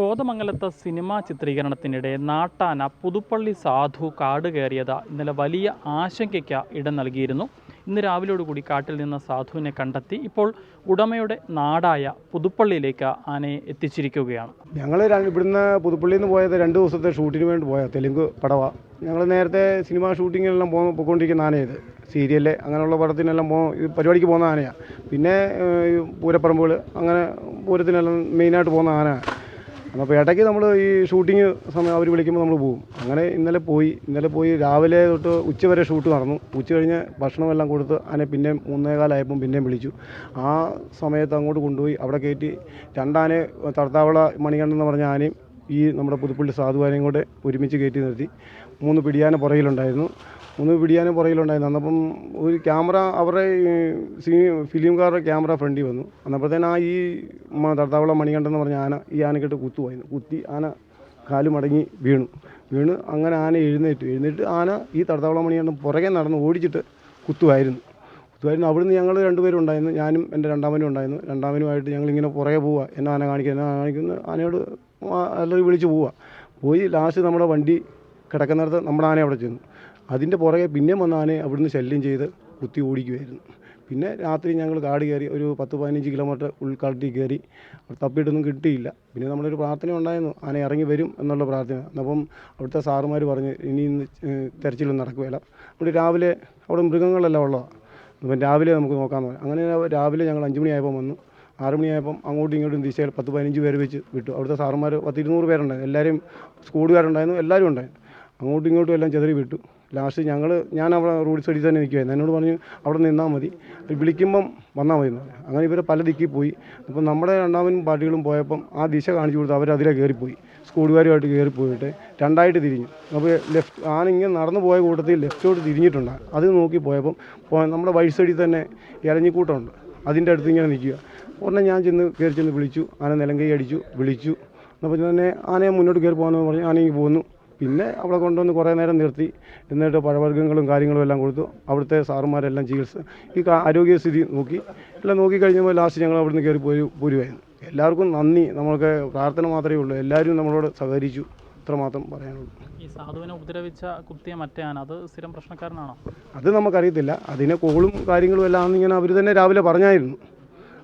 കോതമംഗലത്ത് സിനിമാ ചിത്രീകരണത്തിനിടെ നാട്ടാന പുതുപ്പള്ളി സാധു കാട് കയറിയത് ഇന്നലെ വലിയ ആശങ്കയ്ക്ക് ഇടം നൽകിയിരുന്നു. ഇന്ന് രാവിലെയോടുകൂടി കാട്ടിൽ നിന്ന് സാധുവിനെ കണ്ടെത്തി ഇപ്പോൾ ഉടമയുടെ നാടായ പുതുപ്പള്ളിയിലേക്ക് ആനയെ എത്തിച്ചിരിക്കുകയാണ്. ഞങ്ങൾ ഇവിടുന്ന് പുതുപ്പള്ളിയിൽ നിന്ന് പോയത് രണ്ട് ദിവസത്തെ ഷൂട്ടിന് വേണ്ടി പോയ തെലുങ്ക് പടവ. ഞങ്ങൾ നേരത്തെ സിനിമാ ഷൂട്ടിങ്ങിനെല്ലാം പോ പോയിക്കൊണ്ടിരിക്കുന്ന ആനയത് സീരിയൽ അങ്ങനെയുള്ള പടത്തിനെല്ലാം പോ പരിപാടിക്ക് പോകുന്ന ആനയാണ് പിന്നെ പൂരപ്പറമ്പുകൾ അങ്ങനെ പൂരത്തിനെല്ലാം മെയിനായിട്ട് പോകുന്ന ആന അപ്പോൾ ഇടയ്ക്ക് നമ്മൾ ഈ ഷൂട്ടിങ് സമയം അവർ വിളിക്കുമ്പോൾ നമ്മൾ പോകും അങ്ങനെ ഇന്നലെ പോയി. ഇന്നലെ പോയി രാവിലെ തൊട്ട് ഉച്ച വരെ ഷൂട്ട് നടന്നു. ഉച്ച കഴിഞ്ഞ് ഭക്ഷണമെല്ലാം കൊടുത്ത് ആനെ പിന്നെയും മൂന്നേകാലായപ്പം പിന്നെയും വിളിച്ചു. ആ സമയത്ത് അങ്ങോട്ട് കൊണ്ടുപോയി അവിടെ കയറ്റി രണ്ടാനെ തടത്താവള മണികണ്ഠൻ എന്ന് പറഞ്ഞ ആനയും ഈ നമ്മുടെ പുതുപ്പള്ളി സാധുവാനയും കൂടെ ഒരുമിച്ച് കയറ്റി നിർത്തി. മൂന്ന് പിടിയാന പുറകിലുണ്ടായിരുന്നു. മൂന്ന് പിടിയാന പുറകിലുണ്ടായിരുന്നു. അന്നപ്പം ഒരു ക്യാമറ അവരുടെ സി- ഫിലിംകാരുടെ ക്യാമറ ഫ്രണ്ടിൽ വന്നു. അന്നപ്പോഴത്തേന് ആ ഈ തടത്താവള മണികണ്ഠൻ എന്ന് പറഞ്ഞ ആന ഈ ആനക്കിട്ട് കുത്തുമായിരുന്നു കുത്തി ആന കാൽ മടങ്ങി വീണു. വീണ് അങ്ങനെ ആന എഴുന്നേറ്റ്. എഴുന്നേറ്റ് ആന ഈ തടത്താവള മണികണ്ഠം പുറകെ നടന്ന് ഓടിച്ചിട്ട് കുത്തുമായിരുന്നു കുത്തുമായിരുന്നു അവിടുന്ന് ഞങ്ങൾ രണ്ടുപേരും ഉണ്ടായിരുന്നു. ഞാനും എന്റെ രണ്ടാമനും ഉണ്ടായിരുന്നു. രണ്ടാമനുമായിട്ട് ഞങ്ങളിങ്ങനെ പുറകെ പോവുക. എന്നെ ആന കാണിക്കുക എന്നെ കാണിക്കുന്നു? ആനയോട് എല്ലാവരും വിളിച്ച് പോവുക. പോയി ലാസ്റ്റ് നമ്മുടെ വണ്ടി കിടക്കുന്നിടത്ത് നമ്മുടെ ആന അവിടെ ചെന്നു. അതിന്റെ പുറകെ പിന്നെ വന്ന ആനയെ അവിടുന്ന് ശല്യം ചെയ്ത് കുത്തി ഓടിക്കുമായിരുന്നു പിന്നെ രാത്രി ഞങ്ങൾ കാട് കയറി ഒരു പത്ത് പതിനഞ്ച് കിലോമീറ്റർ ഉൾക്കാട്ടിൽ കയറി തപ്പിയിട്ടൊന്നും കിട്ടിയില്ല. പിന്നെ നമ്മളൊരു പ്രാർത്ഥന ഉണ്ടായിരുന്നു ആന ഇറങ്ങി വരും എന്നുള്ള പ്രാർത്ഥന. അപ്പം അവിടുത്തെ സാറുമാർ പറഞ്ഞ് ഇനി ഇന്ന് തിരച്ചിലൊന്നും നടക്കുകയില്ല. അവിടെ രാവിലെ അവിടെ മൃഗങ്ങളെല്ലാം ഉള്ളതാണ് അപ്പം രാവിലെ നമുക്ക് നോക്കാമെന്ന് പറഞ്ഞു അങ്ങനെ രാവിലെ ഞങ്ങൾ അഞ്ച് മണിയായപ്പം വന്നു. ആറ് മണിയായപ്പം അങ്ങോട്ടും ഇങ്ങോട്ടും ദിശയിൽ പത്ത് പതിനഞ്ച് പേര് വെച്ച് വിട്ടു. അവിടുത്തെ സാറുമാർ പത്ത് ഇരുന്നൂറ് പേരുണ്ടായിരുന്നു. എല്ലാവരും സ്കൂളുകാരുണ്ടായിരുന്നു എല്ലാവരും ഉണ്ടായിരുന്നു. അങ്ങോട്ടും ഇങ്ങോട്ടും എല്ലാം ചെതറി വിട്ടു. ലാസ്റ്റ് ഞങ്ങൾ ഞാൻ അവിടെ റോഡ് സൈഡിൽ തന്നെ നിൽക്കുവായിരുന്നു എന്നോട് പറഞ്ഞു അവിടെ നിന്നാൽ മതി. വിളിക്കുമ്പം വന്നാൽ മതി അങ്ങനെ ഇവർ പല ദിക്കിൽ പോയി. അപ്പം നമ്മുടെ രണ്ടാമനും പാർട്ടികളും പോയപ്പം ആ ദിശ കാണിച്ചു കൊടുത്ത് അവർ അതിലെ കയറിപ്പോയി സ്കൂളുകാരുമായിട്ട് കയറി പോയിട്ട് രണ്ടായിട്ട് തിരിഞ്ഞു. അപ്പോൾ ലെഫ്റ്റ് ആന ഇങ്ങനെ നടന്നു പോയ കൂട്ടത്തിൽ ലെഫ്റ്റോട്ട് തിരിഞ്ഞിട്ടുണ്ട്. അത് നോക്കി പോയപ്പം നമ്മുടെ വഴി സൈഡിൽ തന്നെ ഇലഞ്ഞിക്കൂട്ടമുണ്ട് അതിന്റെ അടുത്ത് ഇങ്ങനെ നിൽക്കുക. ഉടനെ ഞാൻ ചെന്ന് കയറി ചെന്ന് വിളിച്ചു. ആന നിലങ്കൈ അടിച്ചു വിളിച്ചു. അപ്പോൾ തന്നെ ആനയെ മുന്നോട്ട് കയറി പോകാമെന്ന് പറഞ്ഞ്. ആനയ്ക്ക് പോന്നു. പിന്നെ അവിടെ കൊണ്ടുവന്ന് കുറേ നേരം നിർത്തി. എന്നിട്ട് പഴവർഗങ്ങളും കാര്യങ്ങളും എല്ലാം കൊടുത്തു. അവിടുത്തെ സാറുമാരെല്ലാം ചികിത്സ ഈ ആരോഗ്യസ്ഥിതി നോക്കി. എല്ലാം നോക്കി കഴിഞ്ഞപ്പോൾ ലാസ്റ്റ് ഞങ്ങൾ അവിടുന്ന് കയറി പോയി പോരുമായിരുന്നു എല്ലാവർക്കും നന്ദി. നമ്മൾക്ക് പ്രാർത്ഥന മാത്രമേ ഉള്ളൂ. എല്ലാവരും നമ്മളോട് സഹകരിച്ചു. അത്രമാത്രം പറയാനുള്ളൂ. ഈ സാധുവിനെ ഉപദ്രവിച്ച കുത്തിയ മറ്റേ ആന അത് സ്ഥിരം പ്രശ്നക്കാരനാണോ? അത് നമുക്കറിയത്തില്ല. അതിനെ കോളും കാര്യങ്ങളും എല്ലാം ആണെന്നിങ്ങനെ അവർ തന്നെ രാവിലെ പറഞ്ഞായിരുന്നു.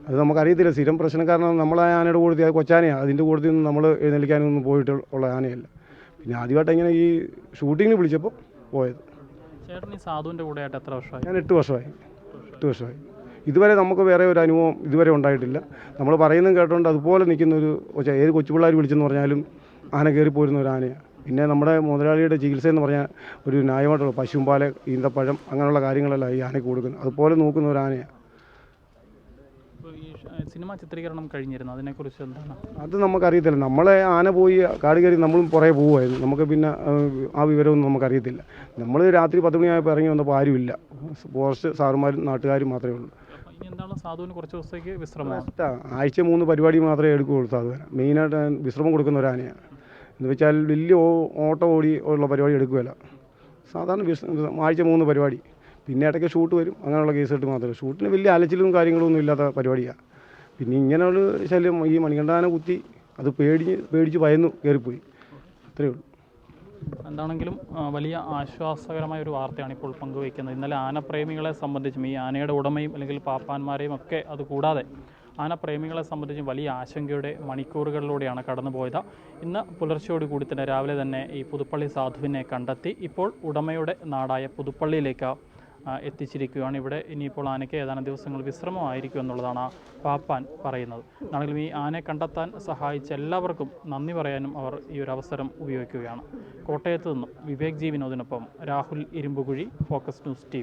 അത് നമുക്കറിയത്തില്ല. സ്ഥിരം പ്രശ്നക്കാരനാണ് നമ്മളെ ആനയുടെ കൂടുതൽ കൊച്ചാനയാണ് അതിന്റെ കൂടുതൽ നിന്ന് നമ്മൾ എഴുന്നേൽക്കാനൊന്നും പോയിട്ട് ഉള്ള ആനയല്ല. പിന്നെ ആദ്യമായിട്ട് ഇങ്ങനെ ഈ ഷൂട്ടിങ്ങിന് വിളിച്ചപ്പോൾ പോയത്. ചേട്ടൻ ഈ സാധുവിന്റെ കൂടെയായിട്ട് എത്ര വർഷമായി? ഞാൻ എട്ട് വർഷമായി. എട്ട് വർഷമായി. ഇതുവരെ നമുക്ക് വേറെ ഒരു അനുഭവം ഇതുവരെ ഉണ്ടായിട്ടില്ല. നമ്മൾ പറയുന്നതും കേട്ടോണ്ട് അതുപോലെ നിൽക്കുന്ന ഒരു ഏത് കൊച്ചുപിള്ളേർ വിളിച്ചെന്ന് പറഞ്ഞാലും ആന കയറി പോരുന്ന ഒരു ആനയാണ് പിന്നെ നമ്മുടെ മുതലാളിയുടെ ചികിത്സ എന്ന് പറഞ്ഞാൽ ഒരു ന്യായമായിട്ടുള്ള പശുമ്പാൽ ഈന്തപ്പഴം അങ്ങനെയുള്ള കാര്യങ്ങളെല്ലാം ഈ ആനയ്ക്ക് കൊടുക്കുന്നത് അതുപോലെ നോക്കുന്ന ഒരു ആനയാണ് സിനിമ ചിത്രീകരണം കഴിഞ്ഞിരുന്നു. അതിനെക്കുറിച്ച് എന്താണ്? അത് നമുക്കറിയത്തില്ല. നമ്മളെ ആന പോയി കാട് കയറി നമ്മളും പുറകെ പോവുമായിരുന്നു. നമുക്ക് പിന്നെ ആ, വിവരമൊന്നും നമുക്കറിയത്തില്ല. നമ്മൾ രാത്രി പത്ത് മണിയായപ്പോൾ ഇറങ്ങി വന്നപ്പോൾ ആരുമില്ല. ഫോറസ്റ്റ് സാറുമാരും നാട്ടുകാരും മാത്രമേ ഉള്ളൂ. സാധുവിന് കുറച്ച് ദിവസത്തേക്ക് വിശ്രമം? ആഴ്ച മൂന്ന് പരിപാടി മാത്രമേ എടുക്കുകയുള്ളൂ സാധുവിന്. മെയിനായിട്ട് വിശ്രമം കൊടുക്കുന്ന ഒരു ആനയാണ്. എന്ന് വെച്ചാൽ വലിയ ഓട്ടോ ഓടി ഉള്ള പരിപാടി എടുക്കുകയില്ല. സാധാരണ ആഴ്ച മൂന്ന് പരിപാടി. പിന്നെ ഇടയ്ക്ക് ഷൂട്ട് വരും. അങ്ങനെയുള്ള കേസുകെട്ട് മാത്രമേ ഷൂട്ടിന് വലിയ അലച്ചിലും കാര്യങ്ങളൊന്നും ഇല്ലാത്ത പരിപാടിയാണ് പിന്നെ ഇങ്ങനെയുള്ള ശല്യം ഈ മണികണ്ഠാനെ കുത്തി അത് പേടി പേടിച്ച് ഭയന്നു കയറിപ്പോയി. അത്രയേ ഉള്ളൂ. എന്താണെങ്കിലും വലിയ ആശ്വാസകരമായ ഒരു വാർത്തയാണ് ഇപ്പോൾ പങ്കുവയ്ക്കുന്നത്. ഇന്നലെ ആനപ്രേമികളെ സംബന്ധിച്ചും ഈ ആനയുടെ ഉടമയും അല്ലെങ്കിൽ പാപ്പാന്മാരെയും ഒക്കെ അത് കൂടാതെ ആനപ്രേമികളെ സംബന്ധിച്ചും വലിയ ആശങ്കയുടെ മണിക്കൂറുകളിലൂടെയാണ് കടന്നുപോയത്. ഇന്ന് പുലർച്ചയോട് കൂടി തന്നെ രാവിലെ തന്നെ ഈ പുതുപ്പള്ളി സാധുവിനെ കണ്ടെത്തി. ഇപ്പോൾ ഉടമയുടെ നാടായ പുതുപ്പള്ളിയിലേക്ക് എത്തിച്ചിരിക്കുകയാണ്. ഇവിടെ ഇനിയിപ്പോൾ ആനയ്ക്ക് ഏതാനും ദിവസങ്ങൾ വിശ്രമമായിരിക്കും എന്നുള്ളതാണ് പാപ്പാൻ പറയുന്നത്. എന്നാണെങ്കിലും ഈ ആനയെ കണ്ടെത്താൻ സഹായിച്ച എല്ലാവർക്കും നന്ദി പറയാനും അവർ ഈ ഒരു അവസരം ഉപയോഗിക്കുകയാണ്. കോട്ടയത്ത് നിന്നും Vivek ജീവിനോദിനൊപ്പം Rahul Irumpukuzhi focus news T